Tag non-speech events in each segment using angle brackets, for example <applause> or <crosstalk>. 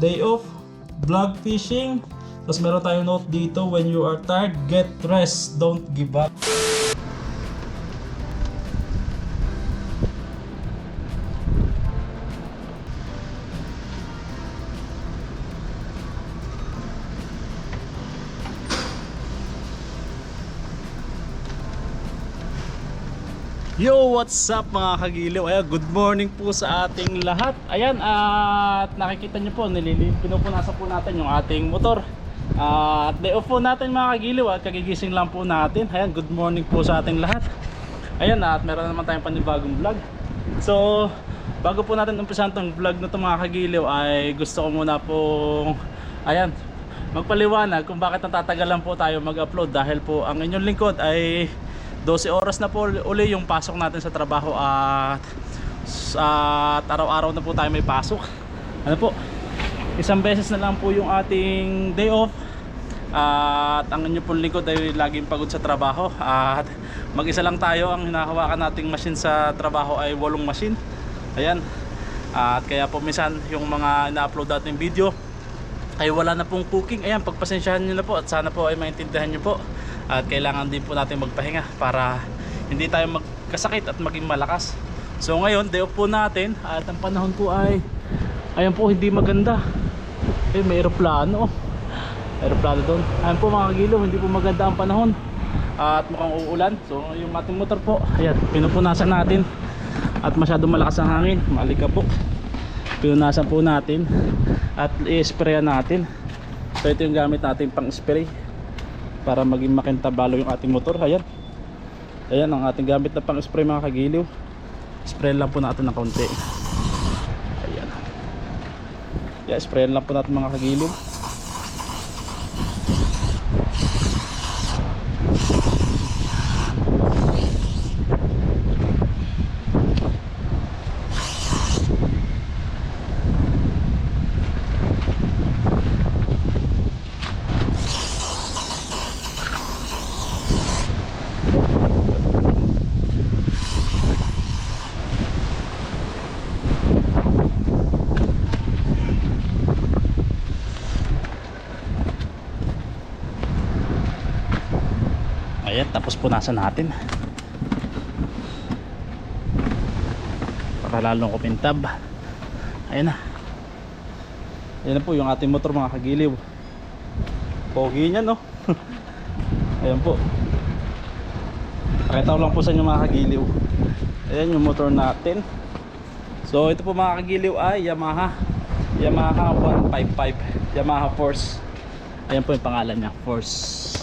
day off, vlog fishing. Tapos meron tayong note dito, when you are tired, get rest, don't give up. What's up mga kagiliw? Ayan, good morning po sa ating lahat. Ayan, at nakikita nyo po, nililin, pinupunasan po natin yung ating motor. At day off po natin mga kagiliw at kagigising lang po natin. Ayan, good morning po sa ating lahat. Ayan, at meron naman tayong panibagong vlog. So, bago po natin umpisan tong vlog na to mga kagiliw ay gusto ko muna pong, ayan, magpaliwanag kung bakit natatagalan po tayo mag-upload dahil po ang inyong lingkod ay 12 oras na po uli yung pasok natin sa trabaho at at araw-araw na po tayo may pasok. Ano po? Isang beses na lang po yung ating day off. At ang inyo pong lingkod ay laging pagod sa trabaho. At mag-isa lang tayo. Ang hinahawakan nating machine sa trabaho ay walong machine. Ayan. At kaya po minsan yung mga ina-upload natin video ay wala na pong cooking. Ayan pagpasensyahan nyo na po at sana po ay maintindihan nyo po at kailangan din po natin magpahinga para hindi tayo magkasakit at maging malakas. So ngayon day po natin at ang panahon po ay ayan po hindi maganda. Eh may aeroplano. Aeroplano doon. Ayan po mga kagilo hindi po maganda ang panahon. At mukhang uulan. So yung ating motor po ayan pinupunasan natin. At masyadong malakas ang hangin. Malikabok pinunasan po natin. At i-sprayan natin. So ito yung gamit natin pang spray para maging makintabalo yung ating motor. Ayan. Ayan ang ating gamit na pang spray mga kagiliw. Spray lang po natin ng konti ayan. Yeah, spray lang po natin mga kagiliw ayan tapos punasan natin. Para lalong kupintab ayan na. Ayan na po yung ating motor mga kagiliw. Pogi niya no? <laughs> Ayan po. Pakita ko lang po sa inyo mga kagiliw. Ayan yung motor natin. So ito po mga kagiliw ay Yamaha. Yamaha 155 Yamaha Force. Ayan po yung pangalan niya Force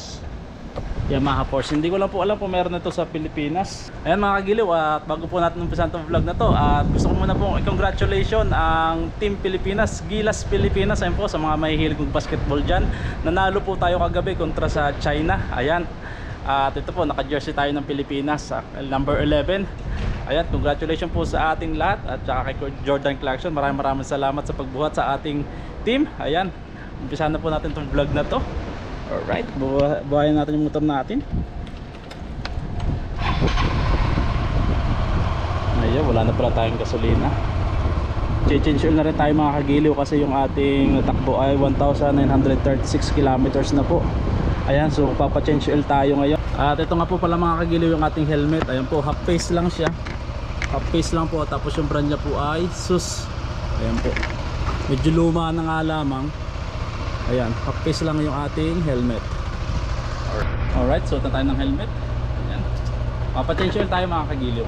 Yamaha Force. Hindi ko lang po alam kung meron na ito sa Pilipinas. Ayan mga kagiliw at bago po natin umpisan itong vlog na to at gusto ko muna pong i-congratulation ang Team Pilipinas, Gilas Pilipinas. Ayan po sa mga mahihilig ng basketball dyan. Nanalo po tayo kagabi kontra sa China. Ayan. At ito po, naka-jersey tayo ng Pilipinas, sa number 11. Ayan, congratulations po sa ating lahat at saka kay Jordan Clarkson. Maraming maraming salamat sa pagbuhat sa ating team. Ayan, umpisan na po natin itong vlog na to. Alright, buha- buhayin natin yung motor natin. Ayun, wala na pala tayong gasolina. Change oil na rin tayo mga kagiliw kasi yung ating natakbo ay 1,936 kilometers na po. Ayan, so papa-change oil tayo ngayon. At ito nga po pala mga kagiliw yung ating helmet. Ayan po, half face lang siya. Half face lang po. Tapos yung brand niya po ay SUS. Ayan po. Medyo luma na nga lamang. Ayan, half lang yung ating helmet. Alright, suot na tayo ng helmet. Ayan. Papa-change tayo mga kagiliw.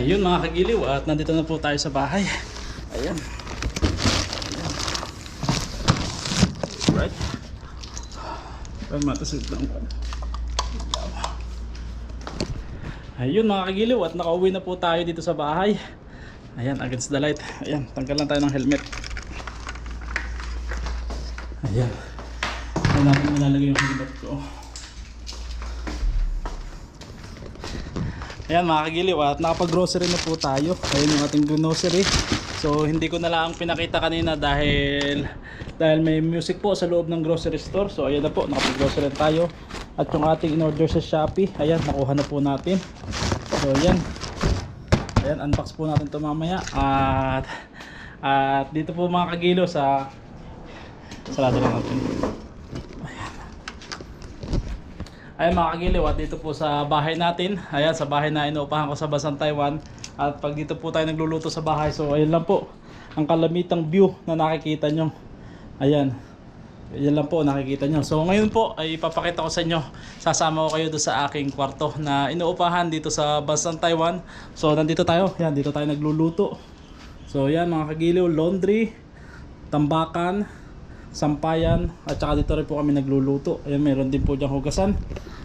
Ayun mga kagiliw at nandito na po tayo sa bahay. Ayan. Ayan. Right. Ay, matasid lang. Ayun mga kagiliw at nakauwi na po tayo dito sa bahay. Ayan, against the light. Ayan, tanggal lang tayo ng helmet. Ayan. Ayan natin nilalagay yung helmet ko. Ayan mga kagiliw at nakapag-grocery na po tayo. Ayan yung ating grocery. So hindi ko na lang pinakita kanina dahil dahil may music po sa loob ng grocery store. So ayan na po, nakapag-grocery na tayo. At yung ating in-order sa Shopee, ayan, nakuha na po natin. So ayan. Ayan, unbox po natin ito mamaya. At at dito po mga kagiliw sa sarado lang natin. Ayan mga kagiliw dito po sa bahay natin. Ayan sa bahay na inuupahan ko sa Basan Taiwan. At pag dito po tayo nagluluto sa bahay So ayan lang po. Ang kalamitang view na nakikita nyo. Ayan. Yan lang po nakikita nyo. So ngayon po ay ipapakita ko sa inyo. Sasama ko kayo doon sa aking kwarto Na inuupahan dito sa Basan Taiwan. So nandito tayo. Ayan dito tayo nagluluto. So ayan mga kagiliw Laundry Tambakan sampayan at saka dito rin po kami nagluluto. Ayan meron din po diyang hugasan.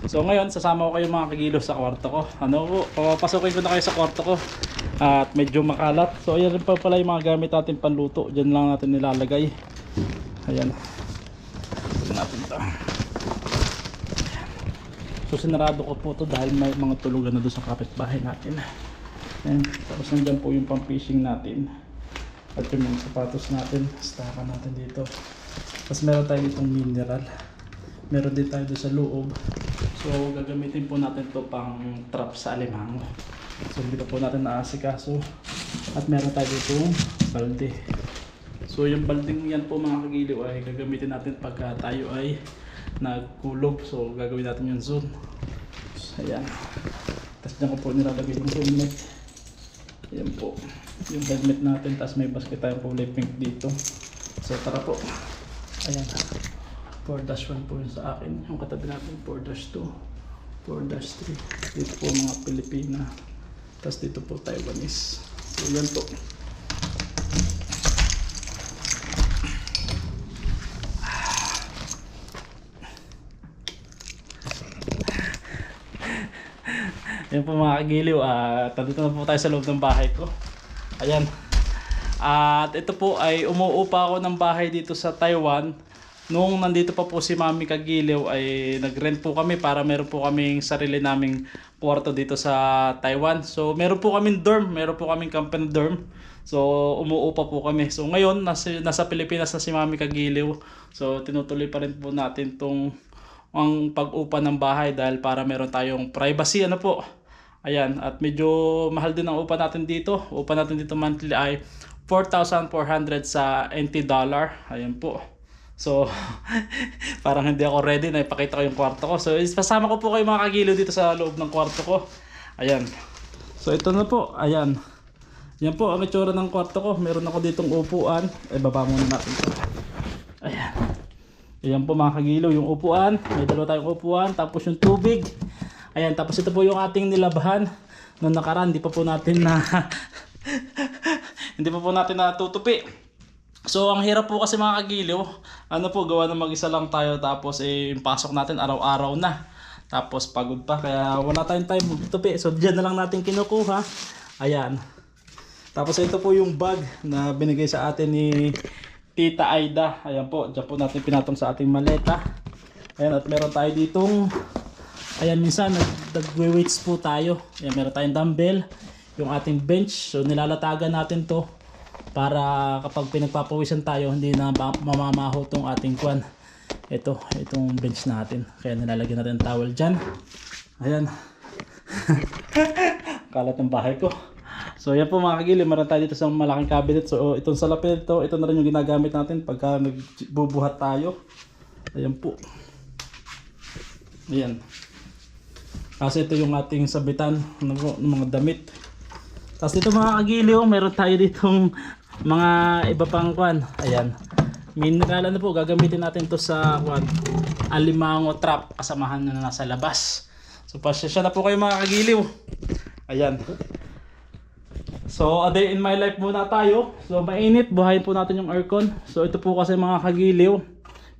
So ngayon sasama ko kayo mga kagilo sa kwarto ko. Ano po papasukin ko na kayo sa kwarto ko at medyo makalat. So ayan rin pa pala yung mga gamit natin panluto. Dyan lang natin nilalagay. Ayan. Natin ito so sinarado ko po to dahil may mga tulugan na doon sa kapitbahay natin. Ayan. Tapos nandyan po yung pang fishing natin. At yung mga sapatos natin. Staka natin dito tapos meron tayo itong mineral. Meron din tayo sa loob. So gagamitin po natin to pang trap sa alimango. So hindi pa po natin naasikaso. At meron tayo ditong balde. So yung balding yan po mga kagiliw ay gagamitin natin pagka tayo ay nagkulog. So gagawin natin yung zone. So, ayan. Tapos dyan ko po nilalagay yung helmet ayan po. Yung helmet natin. Tapos may basket tayong kulay pink dito. So tara po ayan. 4-1 po yun sa akin. Yung katabi natin 4-2 4-3 dito po mga Pilipina. Tapos dito po Taiwanese. So yan po. Yan po mga kagiliw, at nandito na po tayo sa loob ng bahay ko. Ayan. At ito po ay umuupa ako ng bahay dito sa Taiwan. Nung nandito pa po si Mami Kagiliw ay nag-rent po kami para meron po kaming sarili naming kwarto dito sa Taiwan. So meron po kaming dorm, meron po kaming company dorm. So umuupa po kami. So ngayon nasa, nasa Pilipinas na si Mami Kagiliw. So tinutuloy pa rin po natin tong ang pag-upa ng bahay dahil para meron tayong privacy ano po. Ayan, at medyo mahal din ang upa natin dito. Upa natin dito monthly ay 4,400 sa NT dollar. Ayan po. So, <laughs> parang hindi ako ready na ipakita ko yung kwarto ko. So, pasama ko po kayo mga kagiliw dito sa loob ng kwarto ko. Ayan. So, ito na po. Ayan. Yan po ang itsura ng kwarto ko. Meron ako ditong upuan. Eh, baba muna natin ito. Ayan. Ayan po mga kagiliw, yung upuan. May dalawa tayong upuan. Tapos yung tubig. Ayan, tapos ito po yung ating nilabahan. Noong nakaraan, hindi pa po natin na... <laughs> hindi pa po natin natutupi. So, ang hirap po kasi mga kagiliw. Ano po, gawa na mag-isa lang tayo. Tapos, eh, pasok natin araw-araw na. Tapos, pagod pa. Kaya, wala tayong time magtupi. So, dyan na lang natin kinukuha. Ayan. Tapos, ito po yung bag na binigay sa atin ni Tita Aida. Ayan po, dyan po natin pinatong sa ating maleta. Ayan, at meron tayo ditong Ayan, minsan nag-weights po tayo. Ayan, meron tayong dumbbell, yung ating bench. So, nilalatagan natin to para kapag pinagpapawisan tayo, hindi na mamamaho tong ating kwan. Ito, itong bench natin. Kaya nilalagyan natin towel dyan. Ayan. <laughs> Kalat ng bahay ko. So, yan po mga kagili. Meron tayo dito sa malaking cabinet. So, itong salapin ito, ito na rin yung ginagamit natin pagka nagbubuhat tayo. Ayan po. Ayan. Kasi ito yung ating sabitan ng, ng mga damit. Tapos dito mga kagiliw, meron tayo ditong mga iba pang kwan. Ayan. Mineral na po, gagamitin natin to sa kwan. Alimango trap, kasamahan na nasa labas. So pasensya na po kayo mga kagiliw. Ayan. So, a day in my life muna tayo. So, mainit. Buhayin po natin yung aircon. So, ito po kasi mga kagiliw.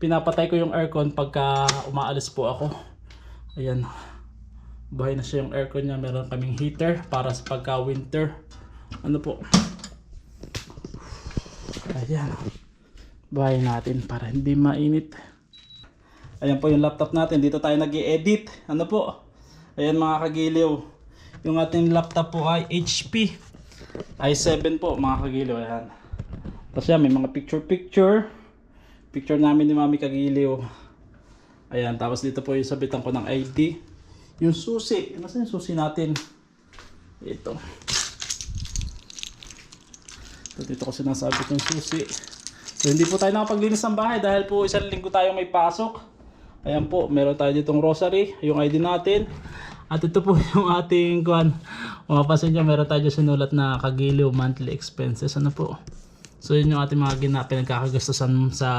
Pinapatay ko yung aircon pagka umaalis po ako. Ayan. Buhay na siya yung aircon niya. Meron kaming heater para sa pagka winter. Ano po? Ayan. Buhay natin para hindi mainit. Ayan po yung laptop natin. Dito tayo nag edit Ano po? Ayan mga kagiliw. Yung ating laptop po ay HP. i7 po mga kagiliw. Ayan. Tapos yan, may mga picture-picture. Picture namin ni Mami Kagiliw. Ayan, tapos dito po yung sabitan ko ng ID. Yung susi. Nasaan yung susi natin? Ito. So, dito ko sinasabit yung susi. So, hindi po tayo nakapaglinis ng bahay dahil po isang linggo tayo may pasok. Ayan po, meron tayo ditong rosary, yung ID natin. At ito po <laughs> yung ating kuan. Mapapansin nyo, meron tayo sinulat na kagiliw monthly expenses. Ano po? So yun yung ating mga gina, pinagkakagastusan sa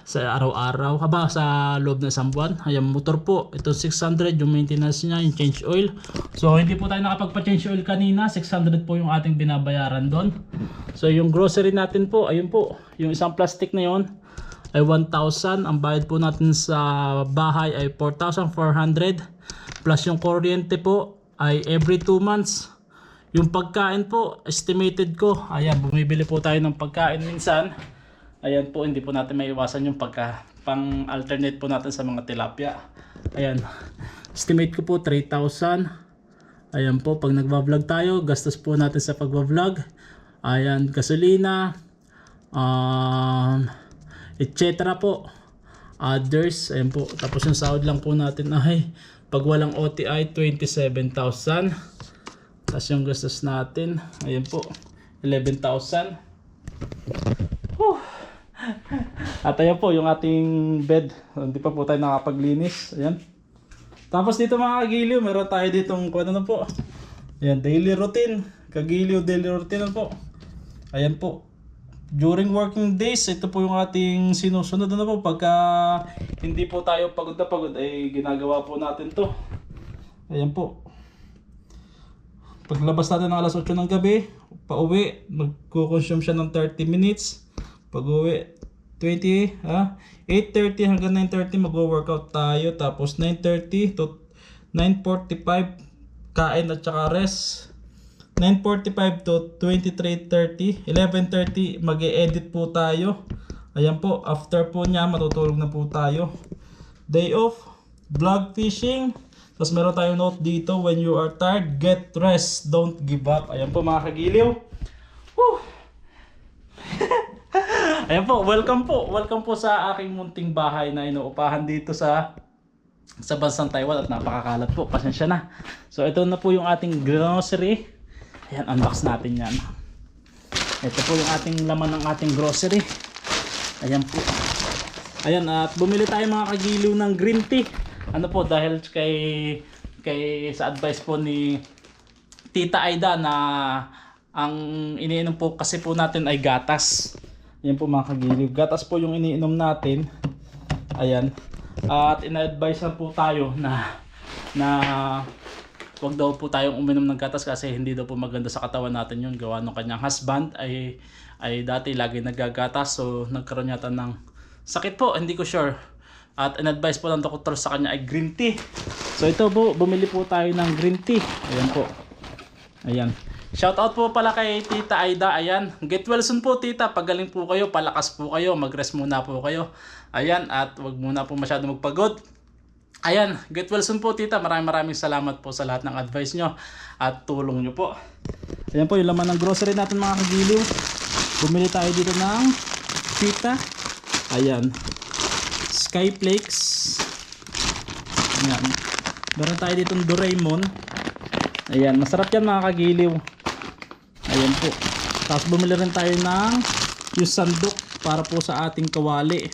sa araw-araw. Haba sa loob ng isang buwan. Ayan, motor po. Ito 600 yung maintenance niya, yung change oil. So hindi po tayo nakapagpa-change oil kanina. 600 po yung ating binabayaran doon. So yung grocery natin po, ayun po. Yung isang plastic na yon ay 1,000. Ang bayad po natin sa bahay ay 4,400. Plus yung kuryente po ay every 2 months. Yung pagkain po, estimated ko, ayan, bumibili po tayo ng pagkain minsan. Ayan po, hindi po natin maiwasan yung pagka, pang alternate po natin sa mga tilapia. Ayan, estimate ko po 3,000. Ayan po, pag nagva-vlog tayo, gastos po natin sa pagva-vlog. Ayan, gasolina, um, etc. po. Others, ayan po. Tapos yung sahod lang po natin ay pag walang OTI, 27,000. Tapos yung gastos natin, ayan po, 11,000. Whew. At ayan po yung ating bed. Hindi pa po tayo nakapaglinis. Ayan. Tapos dito mga kagiliw, meron tayo ditong kung ano na po. Ayan, daily routine. Kagiliw daily routine na po. Ayan po. During working days, ito po yung ating sinusunod na po. Pagka hindi po tayo pagod na pagod, ay ginagawa po natin to. Ayan po. Paglabas natin ng alas 8 ng gabi, pauwi, magko-consume siya ng 30 minutes. Pag uwi, 20, ha? 8.30 hanggang 9.30 mag-workout tayo. Tapos 9.30 to 9.45 kain at saka rest. 9.45 to 23.30. 11.30 mag edit po tayo. Ayan po, after po niya matutulog na po tayo. Day off, vlog fishing. Tapos meron tayong note dito, when you are tired, get rest, don't give up. Ayan po mga kagiliw. Whew. <laughs> Ayan po, welcome po. Welcome po sa aking munting bahay na inuupahan dito sa sa bansang Taiwan at napakakalat po. Pasensya na. So ito na po yung ating grocery. Ayan, unbox natin yan. Ito po yung ating laman ng ating grocery. Ayan po. Ayan, at bumili tayo mga kagiliw ng green tea. Ano po, dahil kay, kay sa advice po ni Tita Aida na ang iniinom po kasi po natin ay gatas. Yan po mga kagiliw. Gatas po yung iniinom natin. Ayan. At ina-advise na po tayo na na wag daw po tayong uminom ng gatas kasi hindi daw po maganda sa katawan natin yun. Gawa ng kanyang husband ay ay dati lagi nagagatas so nagkaroon yata ng sakit po, hindi ko sure. At in-advise po ng doktor sa kanya ay green tea. So ito po, bumili po tayo ng green tea. Ayan po. Ayan. Shout out po pala kay Tita Aida. Ayan. Get well soon po Tita. Pagaling po kayo, palakas po kayo, mag-rest muna po kayo. Ayan. At wag muna po masyado magpagod. Ayan, get well soon po tita. Maraming maraming salamat po sa lahat ng advice nyo at tulong nyo po. Ayan po yung laman ng grocery natin mga kagiliw. Bumili tayo dito ng tita. Ayan. Skyflakes. Ayan. Meron tayo ditong Doraemon. Ayan, masarap yan mga kagiliw. Ayan po. Tapos bumili rin tayo ng yung sandok para po sa ating kawali.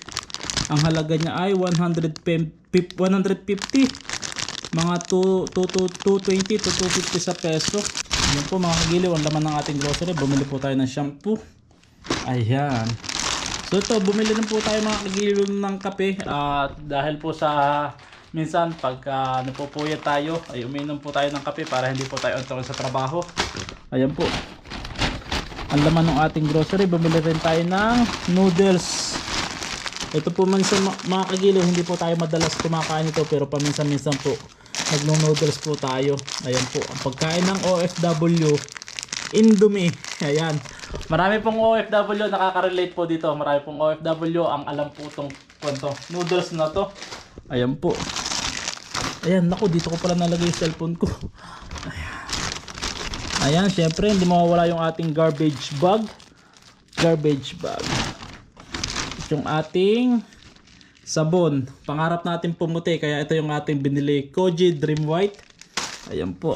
Ang halaga niya ay 150, 150 mga 2, 2, 220 to 250 sa peso. Ayan po mga kagiliw, ang laman ng ating grocery. Bumili po tayo ng shampoo. Ayan. So ito, bumili rin po tayo mga kagiliw ng kape. At dahil po sa minsan pag uh, napupuyat tayo, ay uminom po tayo ng kape para hindi po tayo antukin sa trabaho. Ayan po. ang laman ng ating grocery. Bumili rin tayo ng noodles. Ito po minsan mga kagiliw, hindi po tayo madalas kumakain ito pero paminsan-minsan po nagno-noodles po tayo. Ayan po, ang pagkain ng OFW, Indomie. Ayan. Marami pong OFW nakaka-relate po dito. Marami pong OFW ang alam po itong kwento. Noodles na to. Ayan po. Ayan, naku, dito ko pala nalagay yung cellphone ko. Ayan. Ayan, syempre, hindi mawawala yung ating garbage bag. Garbage bag. Yung ating sabon. Pangarap natin pumuti, kaya ito yung ating binili. Koji Dream White. Ayan po.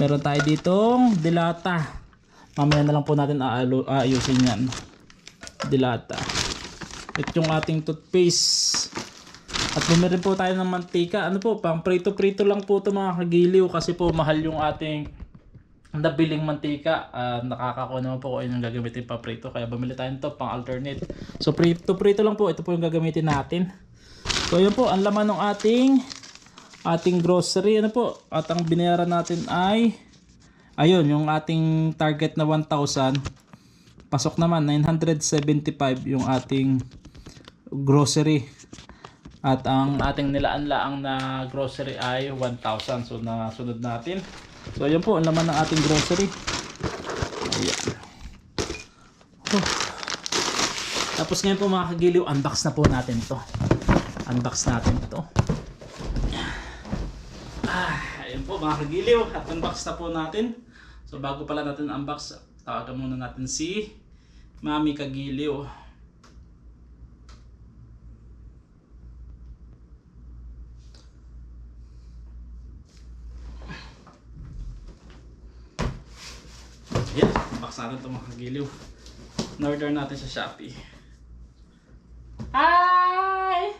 Meron tayo ditong dilata. Mamaya na lang po natin aayusin yan. Dilata. Ito yung ating toothpaste. At bumili po tayo ng mantika. Ano po, pang prito-prito lang po ito mga kagiliw kasi po mahal yung ating nabiling mantika. Ah, nakakakuha naman po kung yung gagamitin pa prito. Kaya bumili tayo nito pang alternate. So prito-prito lang po. Ito po yung gagamitin natin. So yun po, ang laman ng ating ating grocery. Ano po? At ang binayaran natin ay ayun, yung ating target na 1,000. Pasok naman, 975 yung ating grocery. At ang ating nilaan-laang na grocery ay 1,000. So nasunod natin. So yun po, ang laman ng ating grocery. Ayan. Huh. Tapos ngayon po mga kagiliw, unbox na po natin to. Unbox natin to. Ah, ayun po mga kagiliw, at unbox na po natin. So bago pala natin unbox, tawagan muna natin si Mami Kagiliw. Yan, unbox natin ito mga kagiliw. In-order natin sa Shopee. Hi!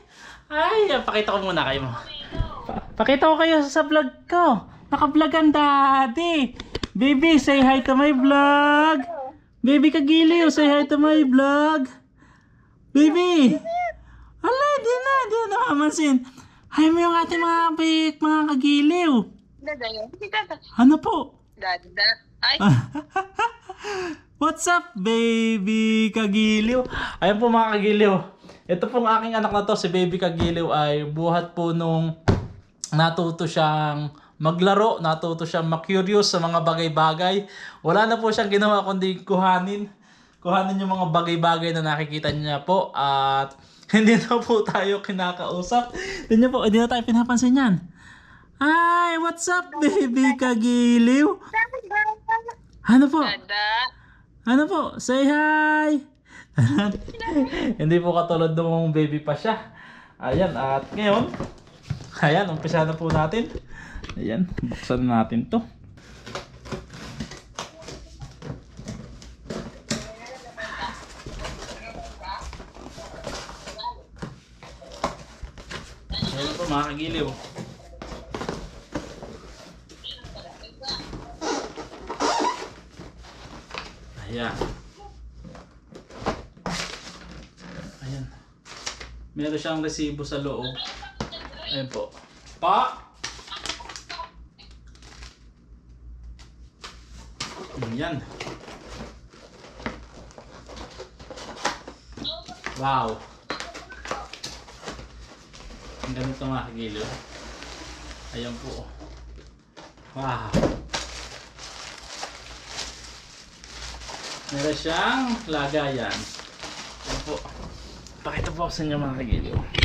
Ay, pakita ko muna kayo mo. Pa- pakita ko kayo sa vlog ko. Naka-vlog ang daddy. Baby, say hi to my vlog. Baby Kagiliw, say hi to my vlog. Baby! Ala, di na, di na nakamansin. Hi mo yung ating mga big, mga kagiliw. Ano po? Dada. Ay, <laughs> What's up, baby Kagiliw? Ayan po mga Kagiliw. Ito pong aking anak na to, si baby Kagiliw ay buhat po nung natuto siyang maglaro, natuto siyang makurious sa mga bagay-bagay. Wala na po siyang ginawa kundi kuhanin. Kuhanin yung mga bagay-bagay na nakikita niya po at <laughs> hindi na po tayo kinakausap. Hindi, niya po, hindi na tayo pinapansin yan. Hi, what's up, baby Kagiliw? Ano po? Ano po? Say hi! <laughs> Hindi po katulad nung baby pa siya. Ayan, at ngayon, ayan, umpisa na po natin. Ayan, buksan na natin to. Ayan po mga kagiliw. Ayan. Ayan. Meron siyang resibo sa loob. Ayan po. Pa! Ayan. Wow. Ang ganito mga kagiliw. Ayan po. Wow. Meron siyang lagayan. Ayan po. Pakita po ako sa inyo mga kagiliw.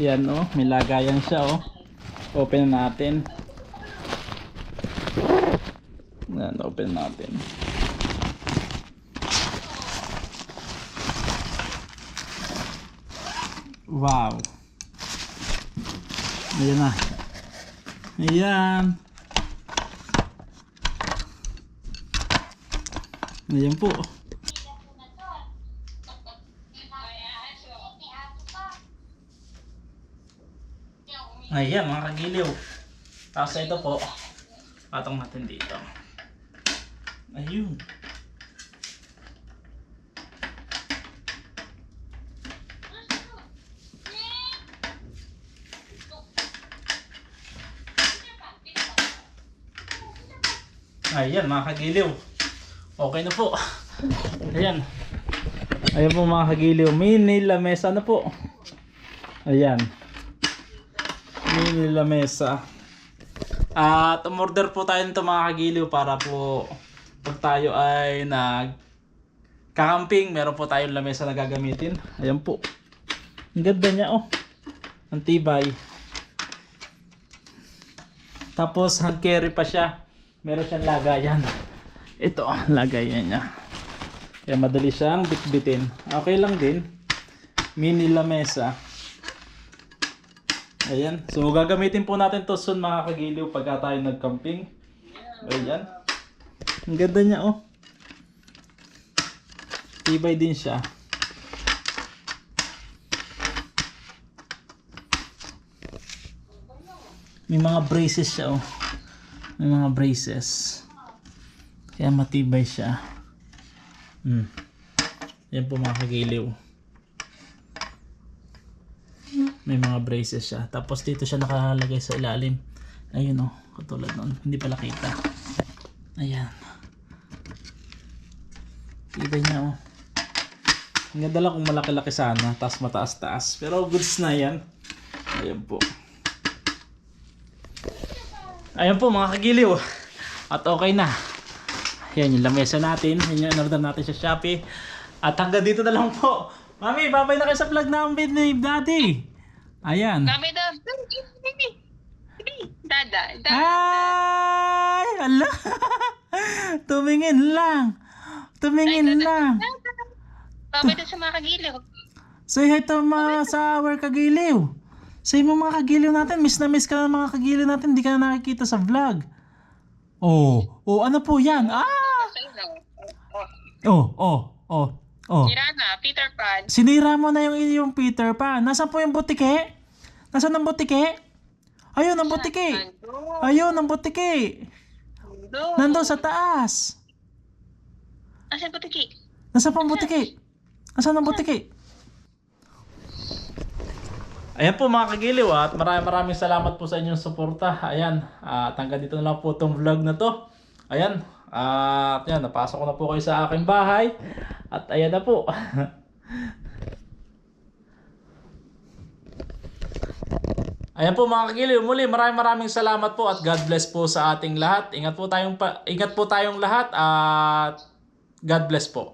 Yan oh, may lagayan siya oh. Open na natin. Yan, open natin. Wow. Ayan na. Ayan. Ayan po. Ayan mga kagiliw. Tapos ito po. Patong natin dito. Ayun. Ayan mga kagiliw. Okay na po. Ayan. Ayan po mga kagiliw. Mini lamesa na po. Ayan. Mini lamesa. At umorder po tayo nito mga kagiliw para po pag tayo ay nag kakamping, meron po tayong lamesa na gagamitin. Ayan po. Ang ganda niya oh. Ang tibay. Tapos hand carry pa siya. Meron siyang lagayan. Ito, ah, lagayan niya. Kaya madali siyang bitbitin. Okay lang din. Mini lamesa. Ayan. So gagamitin po natin to soon mga kagiliw pagka tayo nagcamping. Ayan. Ang ganda niya oh. Tibay din siya. May mga braces siya oh. May mga braces. Kaya matibay siya. Hmm. Yan po mga kagiliw. May mga braces siya. Tapos dito siya nakalagay sa ilalim. Ayun oh, katulad nun. Hindi pala kita. Ayan. Tibay niya oh. Ang ganda lang kung malaki-laki sana, tapos mataas-taas. Pero goods na yan. Ayan po. Ayan po mga kagiliw. At okay na. Yan yung lamesa natin. Yan yung order natin sa Shopee. At hanggang dito na lang po. Mami, babay na kayo sa vlog namin ni Daddy. Ayan. Kami daw. Bibi. Bibi. Dada. Dada. Ay! Ala! <laughs> Tumingin lang. Tumingin lang. Kami daw sa mga kagiliw. Say hi to mga sa our kagiliw. Say mo mga kagiliw natin. Miss na miss ka na mga kagiliw natin. Hindi ka na nakikita sa vlog. Oh, oh, ano po yan? Ah! Oh, Oh. oh, oh, oh. Kirana. Peter Pan. Sinira mo na yung yung Peter Pan. Nasaan po yung butike? Nasaan ang butike? Ayun, ang butike. Ayun, ang butike. Nandun sa taas. Asan po tiki? Nasaan po ang butike? Nasaan ang butike? Ayan po mga kagiliw at maraming maraming salamat po sa inyong suporta. Ayan, at hanggang dito na lang po itong vlog na to. Ayan, at yan, napasok ko na po kayo sa aking bahay. At ayan na po. <laughs> Ayan po mga kagiliw, muli maraming maraming salamat po at God bless po sa ating lahat. Ingat po tayong ingat po tayong lahat at God bless po.